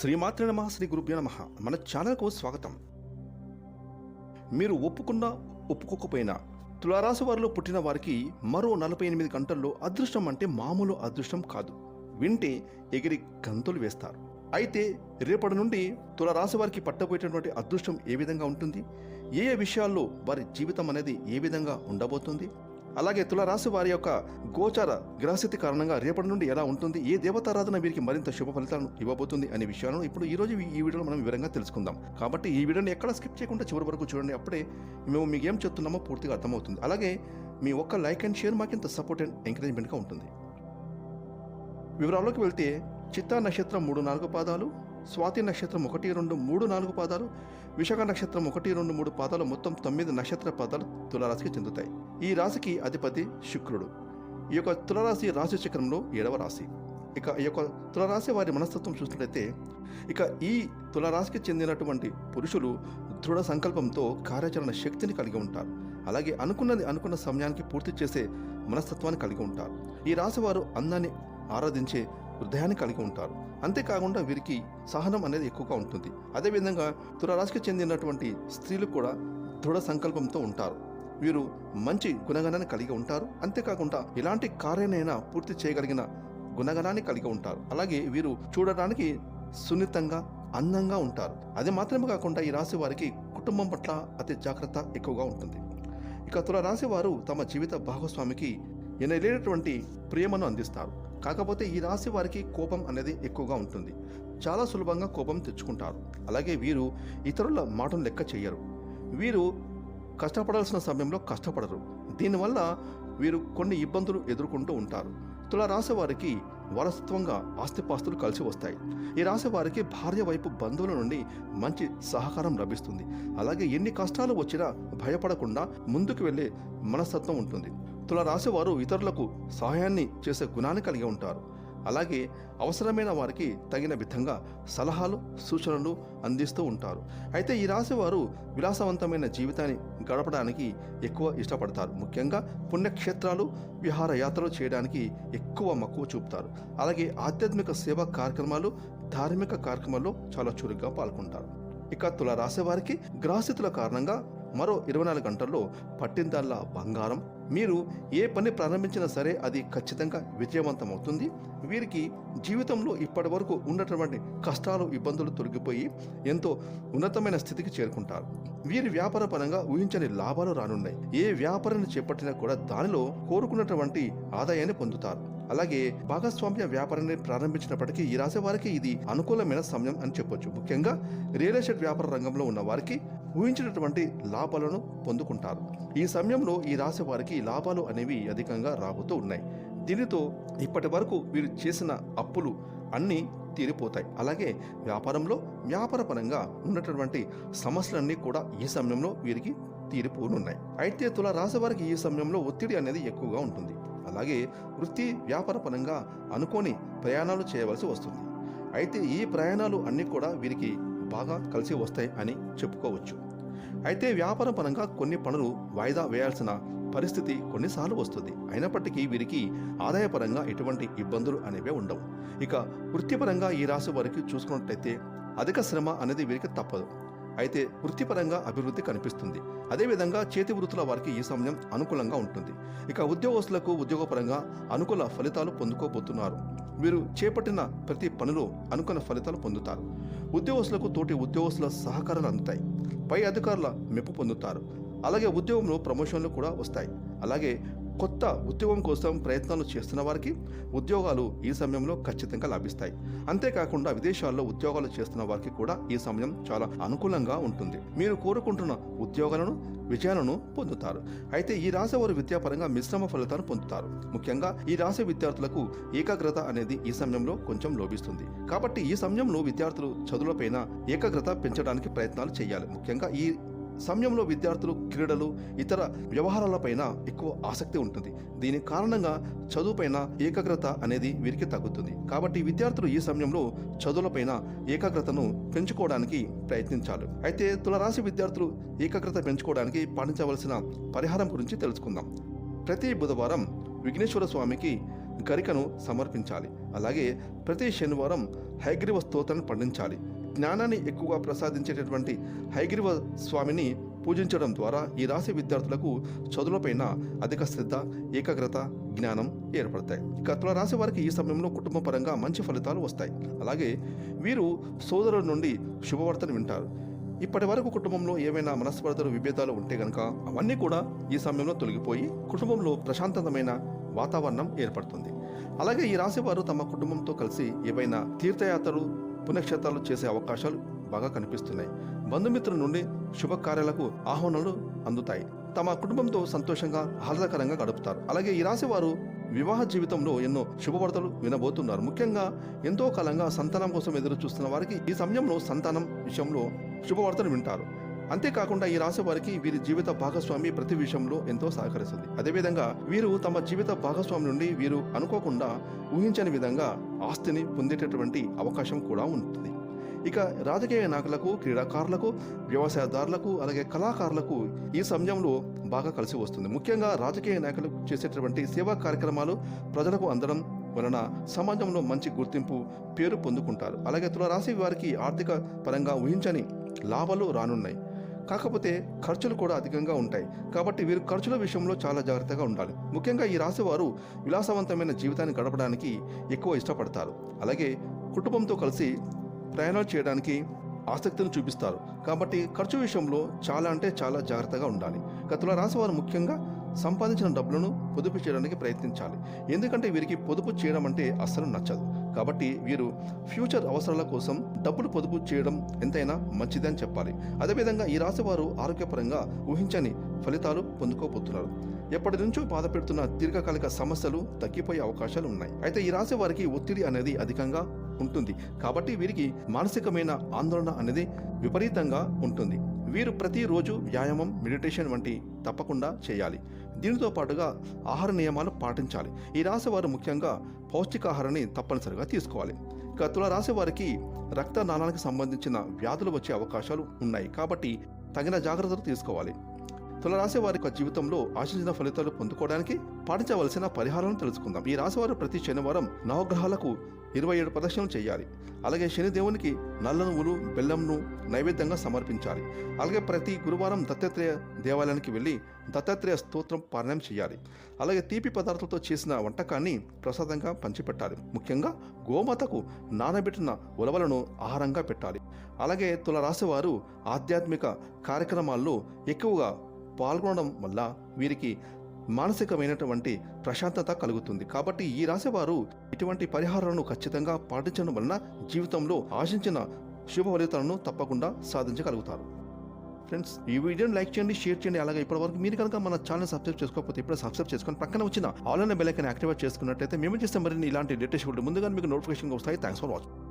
శ్రీమాత్రి నమ శ్రీ గురుభ్యో నమ. మన ఛానల్కు స్వాగతం. మీరు ఒప్పుకున్నా ఒప్పుకోకపోయినా తులారాశి వారిలో పుట్టిన వారికి మరో నలభై ఎనిమిది గంటల్లో అదృష్టం అంటే మామూలు అదృష్టం కాదు. వింటే ఎగిరి గంతులు వేస్తారు. అయితే రేపటి నుండి తులారాశి వారికి పట్టబోయేటటువంటి అదృష్టం ఏ విధంగా ఉంటుంది? ఏ ఏ విషయాల్లో వారి జీవితం అనేది ఏ విధంగా ఉండబోతుంది? అలాగే తులారాశి వారి యొక్క గోచార గ్రహస్థితి కారణంగా రేపటి నుండి ఎలా ఉంటుంది ఏ దేవతారాధన వీరికి మరింత శుభ ఫలితాలను ఇవ్వబోతుంది అనే విషయాలను ఇప్పుడు ఈ రోజు ఈ వీడియోలో మనం వివరంగా తెలుసుకుందాం. కాబట్టి ఈ వీడియోని ఎక్కడ స్కిప్ చేయకుండా చివరి వరకు చూడండి అప్పుడే మేము మీకు ఏం చెప్తున్నామో పూర్తిగా అర్థమవుతుంది. అలాగే మీ ఒక్క లైక్ అండ్ షేర్ మాకింత సపోర్ట్ అండ్ ఎంకరేజ్మెంట్గా ఉంటుంది. వివరాల్లోకి వెళ్తే చిత్తా నక్షత్రం మూడు నాలుగు పాదాలు స్వాతి నక్షత్రం ఒకటి రెండు మూడు నాలుగు పాదాలు విశాఖ నక్షత్రం ఒకటి రెండు మూడు పాదాలు మొత్తం తొమ్మిది నక్షత్ర పాదాలు తులారాశికి చెందుతాయి. ఈ రాశికి అధిపతి శుక్రుడు. ఈ యొక్క తులరాశి రాశి చక్రంలో ఏడవ రాశి. ఇక ఈ యొక్క తులరాశి వారి మనస్తత్వం చూసినట్లయితే ఇక ఈ తులరాశికి చెందినటువంటి పురుషులు దృఢ సంకల్పంతో కార్యాచరణ శక్తిని కలిగి ఉంటారు. అలాగే అనుకున్నది అనుకున్న సమయానికి పూర్తి చేసే మనస్తత్వాన్ని కలిగి ఉంటారు. ఈ రాశి వారు అందాన్ని ఆరాధించే హృదయాన్ని కలిగి ఉంటారు. అంతేకాకుండా వీరికి సహనం అనేది ఎక్కువగా ఉంటుంది. అదేవిధంగా తులరాశికి చెందినటువంటి స్త్రీలు కూడా దృఢ సంకల్పంతో ఉంటారు. వీరు మంచి గుణగణాన్ని కలిగి ఉంటారు. అంతేకాకుండా ఎలాంటి కార్యనైనా పూర్తి చేయగలిగిన గుణగణాన్ని కలిగి ఉంటారు. అలాగే వీరు చూడడానికి సున్నితంగా అందంగా ఉంటారు. అది మాత్రమే కాకుండా ఈ రాశి వారికి కుటుంబం పట్ల అతి జాగ్రత్త ఎక్కువగా ఉంటుంది. ఇక తుల రాశి వారు తమ జీవిత భాగస్వామికి ఎనలేనటువంటి ప్రేమను అందిస్తారు. కాకపోతే ఈ రాశి వారికి కోపం అనేది ఎక్కువగా ఉంటుంది. చాలా సులభంగా కోపం తెచ్చుకుంటారు. అలాగే వీరు ఇతరుల మాటను లెక్క చేయరు. వీరు కష్టపడాల్సిన సమయంలో కష్టపడరు. దీనివల్ల వీరు కొన్ని ఇబ్బందులు ఎదుర్కొంటూ ఉంటారు. తుల రాశి వారికి వారసత్వంగా ఆస్తిపాస్తులు కలిసి వస్తాయి. ఈ రాశి వారికి భార్య వైపు బంధువుల నుండి మంచి సహకారం లభిస్తుంది. అలాగే ఎన్ని కష్టాలు వచ్చినా భయపడకుండా ముందుకు వెళ్ళే మనస్తత్వం ఉంటుంది. తుల ఇతరులకు సహాయాన్ని చేసే గుణాన్ని కలిగి ఉంటారు. అలాగే అవసరమైన వారికి తగిన విధంగా సలహాలు సూచనలు అందిస్తూ ఉంటారు. అయితే ఈ రాశి వారు విలాసవంతమైన జీవితాన్ని గడపడానికి ఎక్కువ ఇష్టపడతారు. ముఖ్యంగా పుణ్యక్షేత్రాలు విహారయాత్రలు చేయడానికి ఎక్కువ మక్కువ చూపుతారు. అలాగే ఆధ్యాత్మిక సేవా కార్యక్రమాలు ధార్మిక కార్యక్రమాల్లో చాలా చురుగ్గా పాల్గొంటారు. ఇక తుల రాశి వారికి గ్రహస్థితుల కారణంగా మరో ఇరవై నాలుగు గంటల్లో పట్టిందల్లా బంగారం మీరు ఏ పని ప్రారంభించినా సరే అది ఖచ్చితంగా విజయవంతమవుతుంది. వీరికి జీవితంలో ఇప్పటి వరకు ఉన్నటువంటి కష్టాలు ఇబ్బందులు తొలగిపోయి ఎంతో ఉన్నతమైన స్థితికి చేరుకుంటారు. వీరి వ్యాపార పరంగా ఊహించని లాభాలు రానున్నాయి. ఏ వ్యాపారాన్ని చేపట్టినా కూడా దానిలో కోరుకున్నటువంటి ఆదాయాన్ని పొందుతారు. అలాగే భాగస్వామ్య వ్యాపారాన్ని ప్రారంభించినప్పటికీ ఈ రాసే వారికి ఇది అనుకూలమైన సమయం అని చెప్పొచ్చు. ముఖ్యంగా రియల్ ఎస్టేట్ వ్యాపార రంగంలో ఉన్న వారికి ఊహించినటువంటి లాభాలను పొందుకుంటారు. ఈ సమయంలో ఈ రాశి వారికి లాభాలు అనేవి అధికంగా రాబోతూ ఉన్నాయి. దీనితో ఇప్పటి వరకు వీరు చేసిన అప్పులు అన్నీ తీరిపోతాయి. అలాగే వ్యాపారంలో వ్యాపారపరంగా ఉన్నటువంటి సమస్యలన్నీ కూడా ఈ సమయంలో వీరికి తీరిపోనున్నాయి. అయితే తుల రాశి వారికి ఈ సమయంలో ఒత్తిడి అనేది ఎక్కువగా ఉంటుంది. అలాగే వృత్తి వ్యాపారపరంగా అనుకోని ప్రయాణాలు చేయవలసి వస్తుంది. అయితే ఈ ప్రయాణాలు అన్నీ కూడా వీరికి బాగా కలిసి వస్తాయి అని చెప్పుకోవచ్చు. అయితే వ్యాపార పరంగా కొన్ని పనులు వాయిదా వేయాల్సిన పరిస్థితి కొన్నిసార్లు వస్తుంది. అయినప్పటికీ వీరికి ఆదాయపరంగా ఎటువంటి ఇబ్బందులు అనేవి ఉండవు. ఇక వృత్తిపరంగా ఈ రాశి వారికి చూసుకున్నట్లయితే అధిక శ్రమ అనేది వీరికి తప్పదు. అయితే వృత్తిపరంగా అభివృద్ధి కనిపిస్తుంది. అదేవిధంగా చేతి వృత్తుల వారికి ఈ సమయం అనుకూలంగా ఉంటుంది. ఇక ఉద్యోగస్తులకు ఉద్యోగపరంగా అనుకూల ఫలితాలు పొందుకోబోతున్నారు. వీరు చేపట్టిన ప్రతి పనిలో అనుకున్న ఫలితాలు పొందుతారు. ఉద్యోగస్తులకు తోటి ఉద్యోగస్తుల సహకారాలు అందుతాయి. పై అధికారుల మెప్పు పొందుతారు. అలాగే ఉద్యోగంలో ప్రమోషన్లు కూడా వస్తాయి. అలాగే కొత్త ఉద్యోగం కోసం ప్రయత్నాలు చేస్తున్న వారికి ఉద్యోగాలు ఈ సమయంలో ఖచ్చితంగా లభిస్తాయి. అంతేకాకుండా విదేశాల్లో ఉద్యోగాలు చేస్తున్న వారికి కూడా ఈ సమయం చాలా అనుకూలంగా ఉంటుంది. మీరు కోరుకుంటున్న ఉద్యోగాలను విజయాలను పొందుతారు. అయితే ఈ రాశి వారు విద్యాపరంగా మిశ్రమ ఫలితాలను పొందుతారు. ముఖ్యంగా ఈ రాశి విద్యార్థులకు ఏకాగ్రత అనేది ఈ సమయంలో కొంచెం లోపిస్తుంది. కాబట్టి ఈ సమయంలో విద్యార్థులు చదువులపైన ఏకాగ్రత పెంచడానికి ప్రయత్నాలు చేయాలి. ముఖ్యంగా ఈ సమయంలో విద్యార్థులు క్రీడలు ఇతర వ్యవహారాలపైన ఎక్కువ ఆసక్తి ఉంటుంది. దీని కారణంగా చదువుపైన ఏకాగ్రత అనేది వీరికి తగ్గుతుంది. కాబట్టి విద్యార్థులు ఈ సమయంలో చదువులపైన ఏకాగ్రతను పెంచుకోవడానికి ప్రయత్నించాలి. అయితే తులరాశి విద్యార్థులు ఏకాగ్రత పెంచుకోవడానికి పాటించవలసిన పరిహారం గురించి తెలుసుకుందాం. ప్రతి బుధవారం విఘ్నేశ్వర స్వామికి గరికను సమర్పించాలి. అలాగే ప్రతి శనివారం హైగ్రీవ స్తోత్రాన్ని పండించాలి. జ్ఞానాన్ని ఎక్కువగా ప్రసాదించేటటువంటి హైగ్రీవ స్వామిని పూజించడం ద్వారా ఈ రాశి విద్యార్థులకు చదువులపైన అధిక శ్రద్ధ ఏకాగ్రత జ్ఞానం ఏర్పడతాయి. ఇక తుల రాశి వారికి ఈ సమయంలో కుటుంబ పరంగా మంచి ఫలితాలు వస్తాయి. అలాగే వీరు సోదరుల నుండి శుభవార్తను వింటారు. ఇప్పటి వరకు కుటుంబంలో ఏమైనా మనస్పర్ధలు విభేదాలు ఉంటే గనక అవన్నీ కూడా ఈ సమయంలో తొలగిపోయి కుటుంబంలో ప్రశాంతమైన వాతావరణం ఏర్పడుతుంది. అలాగే ఈ రాశి వారు తమ కుటుంబంతో కలిసి ఏవైనా తీర్థయాత్రలు పుణ్యక్షేత్రాలు చేసే అవకాశాలు బాగా కనిపిస్తున్నాయి. బంధుమిత్రుల నుండి శుభకార్యాలకు ఆహ్వానాలు అందుతాయి. తమ కుటుంబంతో సంతోషంగా ఆహ్లాదకరంగా గడుపుతారు. అలాగే ఈ రాశి వారు వివాహ జీవితంలో ఎన్నో శుభవార్తలు వినబోతున్నారు. ముఖ్యంగా ఎంతో కాలంగా సంతానం కోసం ఎదురు చూస్తున్న వారికి ఈ సమయంలో సంతానం విషయంలో శుభవార్తలు వింటారు. అంతేకాకుండా ఈ రాశి వారికి వీరి జీవిత భాగస్వామి ప్రతి విషయంలో ఎంతో సహకరిస్తుంది. అదేవిధంగా వీరు తమ జీవిత భాగస్వామి నుండి వీరు అనుకోకుండా ఊహించని విధంగా ఆస్తిని పొందేటటువంటి అవకాశం కూడా ఉంటుంది. ఇక రాజకీయ నాయకులకు క్రీడాకారులకు వ్యవసాయదారులకు అలాగే కళాకారులకు ఈ సమయంలో బాగా కలిసి వస్తుంది. ముఖ్యంగా రాజకీయ నాయకులు చేసేటటువంటి సేవా కార్యక్రమాలు ప్రజలకు అందడం వలన సమాజంలో మంచి గుర్తింపు పేరు పొందుకుంటారు. అలాగే తులరాశి వారికి ఆర్థిక పరంగా ఊహించని లాభాలు రానున్నాయి. కాకపోతే ఖర్చులు కూడా అధికంగా ఉంటాయి. కాబట్టి వీరు ఖర్చుల విషయంలో చాలా జాగ్రత్తగా ఉండాలి. ముఖ్యంగా ఈ రాశివారు విలాసవంతమైన జీవితాన్ని గడపడానికి ఎక్కువ ఇష్టపడతారు. అలాగే కుటుంబంతో కలిసి ప్రయాణాలు చేయడానికి ఆసక్తిని చూపిస్తారు. కాబట్టి ఖర్చు విషయంలో చాలా అంటే చాలా జాగ్రత్తగా ఉండాలి. గతుల రాశివారు ముఖ్యంగా సంపాదించిన డబ్బులను పొదుపు చేయడానికి ప్రయత్నించాలి. ఎందుకంటే వీరికి పొదుపు చేయడం అంటే అస్సలు నచ్చదు. కాబట్టి వీరు ఫ్యూచర్ అవసరాల కోసం డబ్బులు పొదుపు చేయడం ఎంతైనా మంచిదని చెప్పాలి. అదేవిధంగా ఈ రాశి వారు ఆరోగ్యపరంగా ఊహించని ఫలితాలు పొందుకోబోతున్నారు. ఎప్పటి నుంచో బాధ పెడుతున్న దీర్ఘకాలిక సమస్యలు తగ్గిపోయే అవకాశాలు ఉన్నాయి. అయితే ఈ రాశి వారికి ఒత్తిడి అనేది అధికంగా ఉంటుంది. కాబట్టి వీరికి మానసికమైన ఆందోళన అనేది విపరీతంగా ఉంటుంది. వీరు ప్రతిరోజు వ్యాయామం మెడిటేషన్ వంటి తప్పకుండా చేయాలి. దీనితో పాటుగా ఆహార నియమాలు పాటించాలి. ఈ రాసేవారు ముఖ్యంగా పౌష్టికాహారాన్ని తప్పనిసరిగా తీసుకోవాలి. ఇక తుల రాశి వారికి రక్త సంబంధించిన వ్యాధులు వచ్చే అవకాశాలు ఉన్నాయి. కాబట్టి తగిన జాగ్రత్తలు తీసుకోవాలి. తులరాశి వారి యొక్క జీవితంలో ఆశించిన ఫలితాలు పొందుకోవడానికి పాటించవలసిన పరిహారాలను తెలుసుకుందాం. ఈ రాశివారు ప్రతి శనివారం నవగ్రహాలకు ఇరవై ఏడు ప్రదక్షిణలు చేయాలి. అలాగే శనిదేవునికి నల్ల నువ్వులు బెల్లంను నైవేద్యంగా సమర్పించాలి. అలాగే ప్రతి గురువారం దత్తాత్రేయ దేవాలయానికి వెళ్ళి దత్తాత్రేయ స్తోత్రం పారాయణం చేయాలి. అలాగే తీపి పదార్థాలతో చేసిన వంటకాన్ని ప్రసాదంగా పంచిపెట్టాలి. ముఖ్యంగా గోమాతకు నానబెట్టిన ఉలవలను ఆహారంగా పెట్టాలి. అలాగే తులరాశి వారు ఆధ్యాత్మిక కార్యక్రమాల్లో ఎక్కువగా పాల్గొనడం వల్ల వీరికి మానసికమైనటువంటి ప్రశాంతత కలుగుతుంది. కాబట్టి ఈ రాశి వారు ఇటువంటి పరిహారాలను ఖచ్చితంగా పాటించడం వలన జీవితంలో ఆశించిన శుభ ఫలితాలను తప్పకుండా సాధించగలుగుతారు. ఫ్రెండ్స్ ఈ వీడియోని లైక్ చేయండి షేర్ చేయండి. అలాగే ఇప్పటివరకు మీరు కనుక మన ఛానల్ సబ్స్క్రైబ్ చేసుకోకపోతే ఇప్పుడు సబ్స్క్రైబ్ చేసుకొని పక్కన వచ్చిన ఆన్లైన్ బెల్ ఐకన్ యాక్టివేట్ చేసుకున్నట్లయితే మేము చేస్తే మరిన్ని ఇలాంటి లేటెస్ట్ వీడియో ముందుగా మీకు నోటిఫికేషన్ వస్తాయి. Thanks for watching.